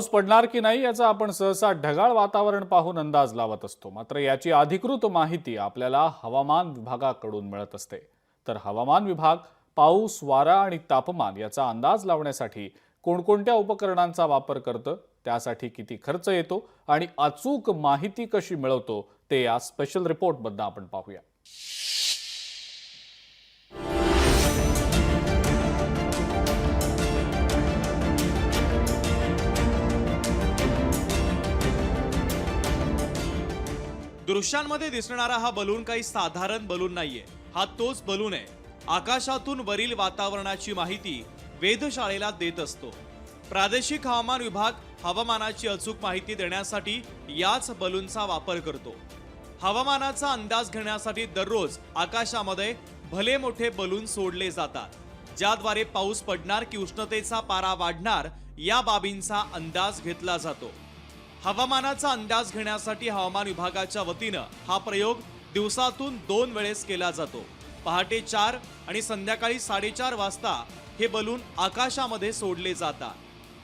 पाऊस पडणार की नाही याचा आपण सहसा ढगाळ वातावरण पाहून अंदाज लावत असतो. मात्र याची अधिकृत माहिती आपल्याला हवामान विभागाकडून मिळत असते. तर हवामान विभाग पाऊस वारा आणि तापमान याचा अंदाज लावण्यासाठी कोणकोणत्या उपकरणांचा वापर करतं त्यासाठी किती खर्च येतो आणि अचूक माहिती कशी मिळवतो ते या स्पेशल रिपोर्टमधनं आपण पाहूया. दृश्यांमध्ये दिसणारा हा बलून काही साधारण बलून नाहीये. हा तोच बलून आहे. आकाशातून वरील वातावरणाची माहिती वेधशाळेला देत असतो. प्रादेशिक हवामान विभाग हवामानाची अचूक माहिती देण्यासाठी याच बलूनचा वापर करतो. हवामानाचा अंदाज घेण्यासाठी दररोज आकाशामध्ये भले मोठे बलून सोडले जातात ज्याद्वारे पाऊस पडणार की उष्णतेचा पारा वाढणार या बाबींचा अंदाज घेतला जातो. हवामानाचा अंदाज घेण्यासाठी हवामान विभागाच्या वतीनं हा प्रयोग दिवसातून दोन वेळेस केला जातो. पहाटे चार आणि संध्याकाळी साडेचार वाजता हे बलून आकाशामध्ये सोडले जातात.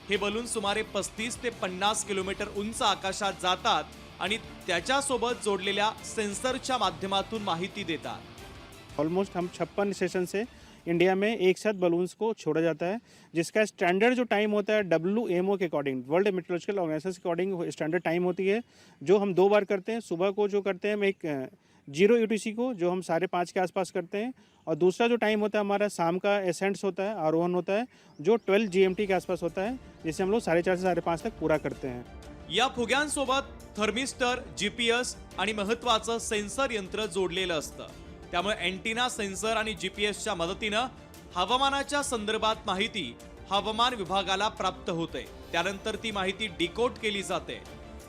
हे बलून सुमारे पस्तीस ते पन्नास किलोमीटर उंच आकाशात जातात आणि त्याच्यासोबत जोडलेल्या सेन्सरच्या माध्यमातून माहिती देतात. ऑलमोस्ट हम छप्पन सेशन से इंडिया में एक साथ बलून्स को छोड़ा जाता है जिसका स्टैंडर्ड जो टाइम होता है डब्ल्यू एम ओ के अकॉर्डिंग वर्ल्ड मेट्रोलॉजिकल ऑर्गेनाइजेशन के अकॉर्डिंग स्टैंडर्ड टाइम होती है जो हम दो बार करते हैं सुबह को जो करते हैं हम एक जीरो यू को जो हम साढ़े पाँच के आसपास करते हैं और दूसरा जो टाइम होता है हमारा शाम का एसेंट्स होता है आरोहण होता है जो ट्वेल्व जी के आसपास होता है जिसे हम लोग साढ़े चार से साढ़े पाँच तक पूरा करते हैं। या फुग्यांसोबत थर्मिस्टर जीपीएस आणि महत्वाचं सेन्सर यंत्र जोडलेलं असतं. त्यामुळे अँटिना सेन्सर आणि जीपीएसच्या मदतीनं हवामानाच्या संदर्भात माहिती हवामान विभागाला प्राप्त होते. त्यानंतर ती माहिती डिकोट केली जाते.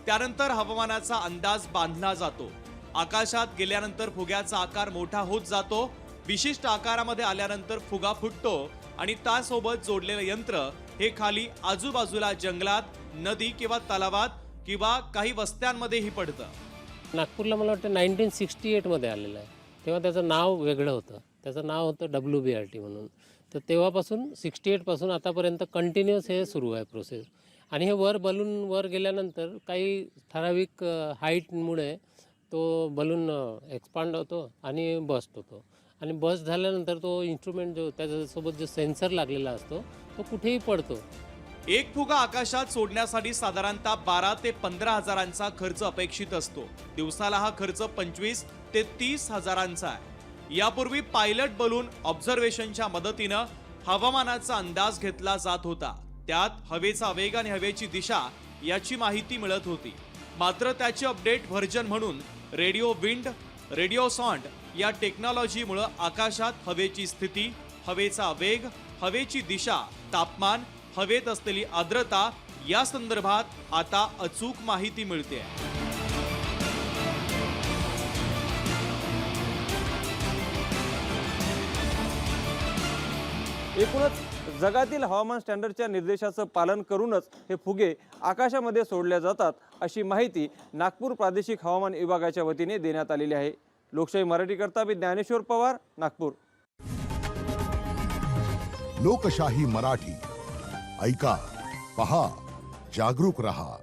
त्यानंतर हवामानाचा अंदाज बांधला जातो. आकाशात गेल्यानंतर फुग्याचा आकार मोठा होत जातो. विशिष्ट आकारामध्ये आल्यानंतर फुगा फुटतो आणि त्यासोबत जोडलेलं यंत्र हे खाली आजूबाजूला जंगलात नदी किंवा तलावात किंवा काही वस्त्यांमध्येही पडतं. नागपूरला मला वाटतं नाईन्टीन सिक्स्टी एटमध्ये आलेलं आहे. तेव्हा त्याचं नाव वेगळं होतं. त्याचं नाव होतं डब्ल्यू बी आर टी म्हणून. तर तेव्हापासून सिक्स्टी एटपासून आतापर्यंत कंटिन्युअस हे सुरू आहे प्रोसेस आणि हे वर बलून वर गेल्यानंतर काही ठराविक हाईटमुळे तो बलून एक्सपांड होतो आणि बस्ट होतो. आणि बस्ट झाल्यानंतर तो इन्स्ट्रुमेंट जो त्याच्यासोबत जो सेन्सर लागलेला असतो तो कुठेही पडतो. एक फुगा आकाशात सोडण्यासाठी साधारणतः बारा ते पंधरा हजारांचा खर्च अपेक्षित असतो. दिवसाला हा खर्च पंचवीस ते तीस हजारांचा आहे. यापूर्वी पायलट बलून ऑब्झर्वेशनच्या मदतीनं हवामानाचा अंदाज घेतला जात होता. त्यात हवेचा वेग आणि हवेची दिशा याची माहिती मिळत होती. मात्र त्याचे अपडेट व्हर्जन म्हणून रेडिओ विंड रेडिओ सॉन्ड या टेक्नॉलॉजीमुळं आकाशात हवेची स्थिती हवेचा वेग हवेची दिशा तापमान हवेत असलेली आर्द्रता या संदर्भात आता अचूक माहिती मिळते एकूणच जगातील हवामान स्टँडर्डच्या निर्देशाचं पालन करूनच हे फुगे आकाशामध्ये सोडल्या जातात अशी माहिती नागपूर प्रादेशिक हवामान विभागाच्या वतीने देण्यात आलेली आहे. लोकशाही मराठीकरता मी ज्ञानेश्वर पवार नागपूर. लोकशाही मराठी. ऐका पहा जागरूक रहा.